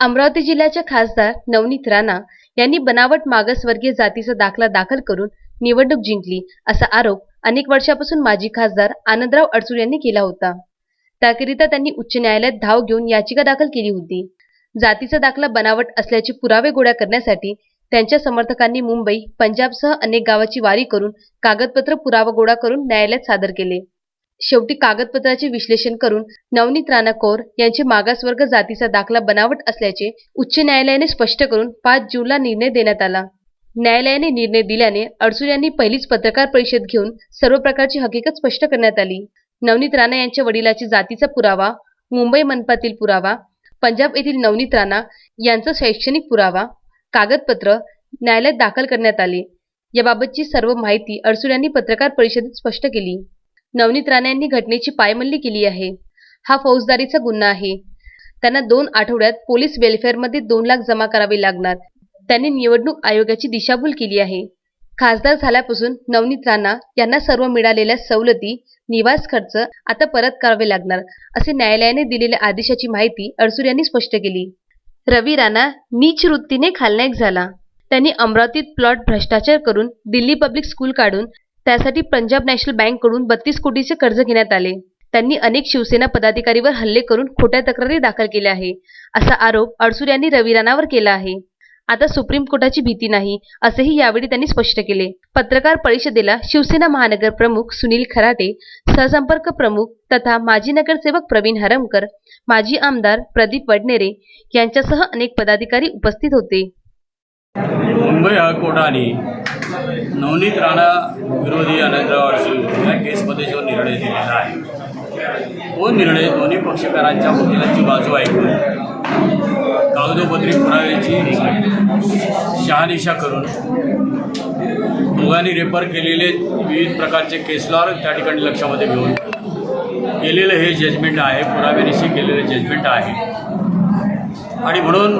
अमरावती जिल्ह्याच्या खासदार नवनीत राणा यांनी बनावट मागासवर्गीय जातीचा दाखला दाखल करून निवडणूक जिंकली असा आरोप अनेक वर्षापासून माजी खासदार आनंदराव अडसूळ यांनी केला होता. त्याकरिता त्यांनी उच्च न्यायालयात धाव घेऊन याचिका दाखल केली होती. जातीचा दाखला बनावट असल्याचे पुरावे गोळा करण्यासाठी त्यांच्या समर्थकांनी मुंबई पंजाबसह अनेक गावाची वारी करून कागदपत्र पुरावा गोळा करून न्यायालयात सादर केले. शेवटी कागदपत्राचे विश्लेषण करून नवनीत राणा कौर यांचे मागासवर्ग जातीचा दाखला बनावट असल्याचे उच्च न्यायालयाने स्पष्ट करून पाच जूनला निर्णय देण्यात आला. न्यायालयाने निर्णय दिल्याने अडसूळ यांनी पहिलीच पत्रकार परिषद घेऊन सर्व प्रकारची हकीकत स्पष्ट करण्यात आली. नवनीत राणा यांच्या वडिलाची जातीचा पुरावा मुंबई मनपातील पुरावा पंजाब येथील नवनीत राणा यांचा शैक्षणिक पुरावा कागदपत्र न्यायालयात दाखल करण्यात आले. याबाबतची सर्व माहिती अडसूळ यांनी पत्रकार परिषदेत स्पष्ट केली. नवनीत राणा यांनी घटनेची पायमल्ली केली आहे. हा फौजदारीचा गुन्हा आहे. त्यांना दोन आठवड्यात पोलीस वेलफेअरमध्ये दोन लाख जमा करावे लागणार. त्यांनी निवडणूक आयोगाची दिशाभूल केली आहे. खासदार झाल्यापासून नवनीत राणा यांना सर्व मिळालेल्या सवलती निवास खर्च आता परत करावे लागणार असे न्यायालयाने दिलेल्या आदेशाची माहिती अडसूर यांनी स्पष्ट केली. रवी राणा नीच वृत्तीने खालनायक झाला. त्यांनी अमरावतीत प्लॉट भ्रष्टाचार करून दिल्ली पब्लिक स्कूल काढून त्यासाठी पंजाब नॅशनल बँककडून बत्तीस कोटीचे कर्ज घेण्यात आले. त्यांनी अनेक शिवसेना पदाधिकारीवर हल्ले करून खोट्या तक्रारी दाखल केल्या आहे असा आरोप अडसूर यांनी रवी राणावर केला आहे. आता सुप्रीम कोर्टाची भीती नाही असेही यावेळी त्यांनी स्पष्ट केले. पत्रकार परिषदेला शिवसेना महानगर प्रमुख सुनील खराटे सहसंपर्क प्रमुख तथा माजी नगरसेवक प्रवीण हरमकर माजी आमदार प्रदीप वडनेरे यांच्यासह अनेक पदाधिकारी उपस्थित होते. मुंबई हायकोर्टाने नवनीत राणा विरोधी अनंतराव अडसूळ या केसमध्ये जो निर्णय दिलेला आहे तो निर्णय दोन्ही पक्षकारांच्या वकिलांची बाजू ऐकून कागदोपत्री पुराव्याची शहानिशा करून दोघांनी रेफर केलेले विविध प्रकारचे केसलॉर त्या ठिकाणी लक्षामध्ये घेऊन केलेलं हे जजमेंट आहे पुराव्यानिशी केलेलं जजमेंट आहे. आणि म्हणून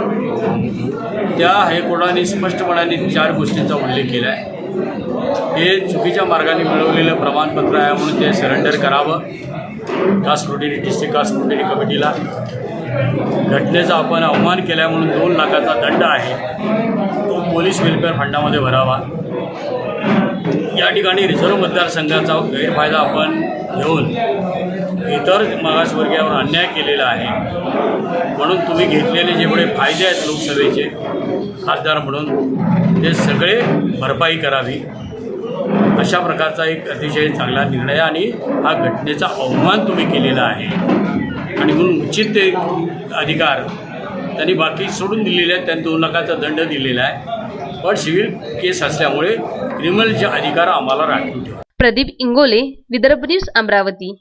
त्या हायकोर्टाने स्पष्टपणाने चार गोष्टींचा उल्लेख केला आहे. हे चुकीच्या मार्गाने मिळवलेलं प्रमाणपत्र आहे म्हणून ते सरेंडर करावं. Caste scrutiny district caste scrutiny कमिटीला घटनेचा आपण अवमान केला म्हणून दोन लाखाचा दंड आहे. तो पोलीस वेलफेअर फंडामध्ये भरावा. या ठिकाणी रिझर्व्ह मतदारसंघाचा गैरफायदा आपण घेऊन इतर मागासवर्गीयावर अन्याय केलेला आहे. म्हणून तुम्ही घेतलेले जेवढे फायदे आहेत लोकसभेचे खासदार म्हणून ते सगळे भरपाई करावी. अशा प्रकारचा एक अतिशय चांगला निर्णय आणि हा घटनेचा अवमान तुम्ही केलेला आहे. आणि म्हणून उचित ते अधिकार त्यांनी बाकी सोडून दिलेले आहेत त्यांनी दोन लाखाचा दंड दिलेला आहे. पण सिव्हिल केस असल्यामुळे क्रिमिनलचे अधिकार आम्हाला राखून ठेवा. प्रदीप इंगोले विदर्भ न्यूज अमरावती.